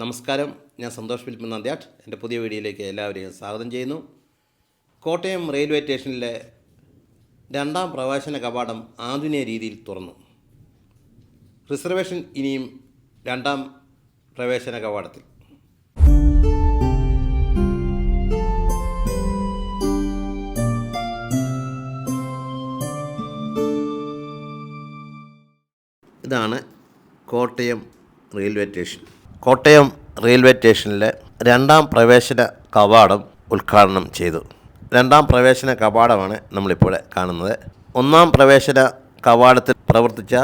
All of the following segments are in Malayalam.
നമസ്കാരം. ഞാൻ സന്തോഷ് ഫിലിപ്പ് നന്ദ്യാട്ട് എന്റെ പുതിയ വീഡിയോയിലേക്ക് എല്ലാവരെയും സ്വാഗതം ചെയ്യുന്നു. കോട്ടയം റെയിൽവേ സ്റ്റേഷനിലെ രണ്ടാം പ്രവേശന കവാടം ആധുനിക രീതിയിൽ തുറന്നു. റിസർവേഷൻ ഇനിയും രണ്ടാം പ്രവേശന കവാടത്തിൽ. ഇതാണ് Kottayam railway station. Kottayam railway സ്റ്റേഷനിലെ രണ്ടാം പ്രവേശന കവാടം ഉദ്ഘാടനം ചെയ്തു. രണ്ടാം പ്രവേശന കവാടമാണ് നമ്മളിപ്പോൾ കാണുന്നത്. ഒന്നാം പ്രവേശന കവാടത്തിൽ പ്രവർത്തിച്ച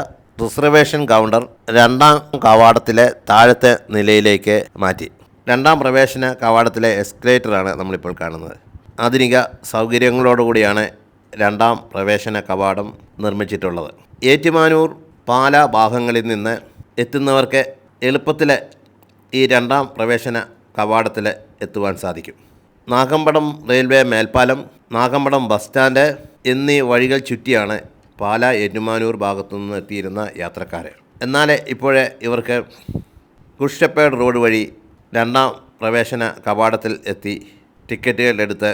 റിസർവേഷൻ കൗണ്ടർ രണ്ടാം കവാടത്തിലെ താഴത്തെ നിലയിലേക്ക് മാറ്റി. രണ്ടാം പ്രവേശന കവാടത്തിലെ എസ്കലേറ്ററാണ് നമ്മളിപ്പോൾ കാണുന്നത്. ആധുനിക സൗകര്യങ്ങളോടുകൂടിയാണ് രണ്ടാം പ്രവേശന കവാടം നിർമ്മിച്ചിട്ടുള്ളത്. ഏറ്റുമാനൂർ പാല ഭാഗങ്ങളിൽ നിന്ന് എത്തുന്നവർക്ക് എളുപ്പത്തിൽ ഈ രണ്ടാം പ്രവേശന കവാടത്തിൽ എത്തുവാൻ സാധിക്കും. നാഗമ്പടം റെയിൽവേ മേൽപ്പാലം നാഗമ്പടം ബസ് സ്റ്റാൻഡ് എന്നീ വഴികൾ ചുറ്റിയാണ് പാല ഏറ്റുമാനൂർ ഭാഗത്തു നിന്ന് എത്തിയിരുന്ന യാത്രക്കാർ എന്നാൽ ഇപ്പോഴേ ഇവർക്ക് കുഷപ്പേഡ് റോഡ് വഴി രണ്ടാം പ്രവേശന കവാടത്തിൽ എത്തി ടിക്കറ്റുകൾ എടുത്ത്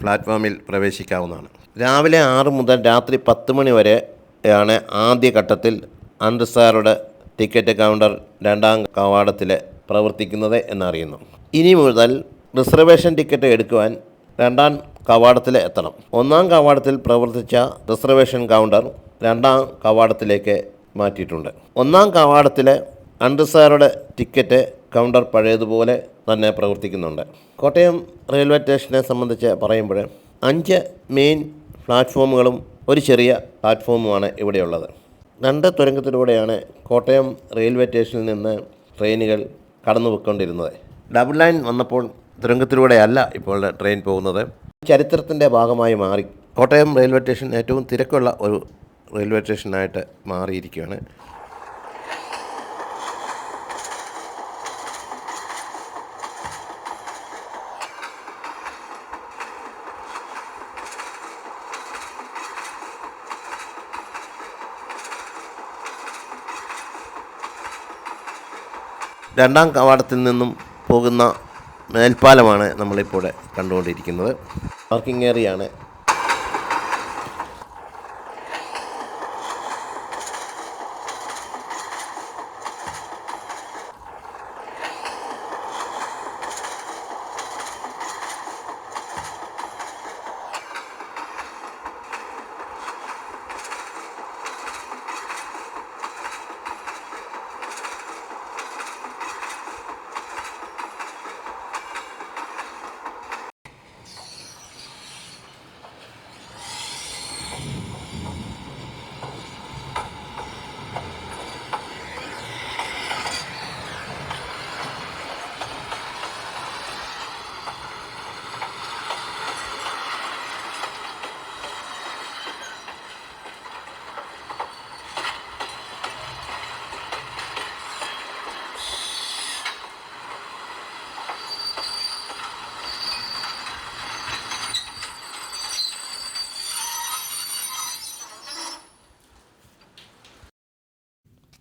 പ്ലാറ്റ്ഫോമിൽ പ്രവേശിക്കാവുന്നതാണ്. രാവിലെ ആറ് മുതൽ രാത്രി പത്ത് മണി വരെയാണ് ആദ്യഘട്ടത്തിൽ അൺറിസർവ്ഡ് ടിക്കറ്റ് കൗണ്ടർ രണ്ടാം കവാടത്തിൽ പ്രവർത്തിക്കുന്നത് എന്നറിയുന്നു. ഇനി മുതൽ റിസർവേഷൻ ടിക്കറ്റ് എടുക്കുവാൻ രണ്ടാം കവാടത്തിൽ എത്തണം. ഒന്നാം കവാടത്തിൽ പ്രവർത്തിച്ച റിസർവേഷൻ കൗണ്ടർ രണ്ടാം കവാടത്തിലേക്ക് മാറ്റിയിട്ടുണ്ട്. ഒന്നാം കവാടത്തിലെ അൺറിസർവ്ഡ് ടിക്കറ്റ് കൗണ്ടർ പഴയതുപോലെ തന്നെ പ്രവർത്തിക്കുന്നുണ്ട്. കോട്ടയം റെയിൽവേ സ്റ്റേഷനെ സംബന്ധിച്ച് പറയുമ്പോൾ അഞ്ച് മെയിൻ പ്ലാറ്റ്ഫോമുകളും ഒരു ചെറിയ പ്ലാറ്റ്ഫോമുമാണ് ഇവിടെയുള്ളത്. രണ്ട് തുരങ്കത്തിലൂടെയാണ് കോട്ടയം റെയിൽവേ സ്റ്റേഷനിൽ നിന്ന് ട്രെയിനുകൾ കടന്നു പോയിക്കൊണ്ടിരുന്നത് ഡബിൾ ലൈൻ വന്നപ്പോൾ തുരങ്കത്തിലൂടെയല്ല ഇപ്പോൾ ട്രെയിൻ പോകുന്നത്. ചരിത്രത്തിന്റെ ഭാഗമായി മാറി. കോട്ടയം റെയിൽവേ സ്റ്റേഷൻ ഏറ്റവും തിരക്കുള്ള ഒരു റെയിൽവേ സ്റ്റേഷനായിട്ട് മാറിയിരിക്കുകയാണ്. രണ്ടാം കവാടത്തിൽ നിന്നും പോകുന്ന മേൽപ്പാലമാണ് നമ്മളിപ്പോൾ കണ്ടുകൊണ്ടിരിക്കുന്നത്. പാർക്കിംഗ് ഏറിയാണ്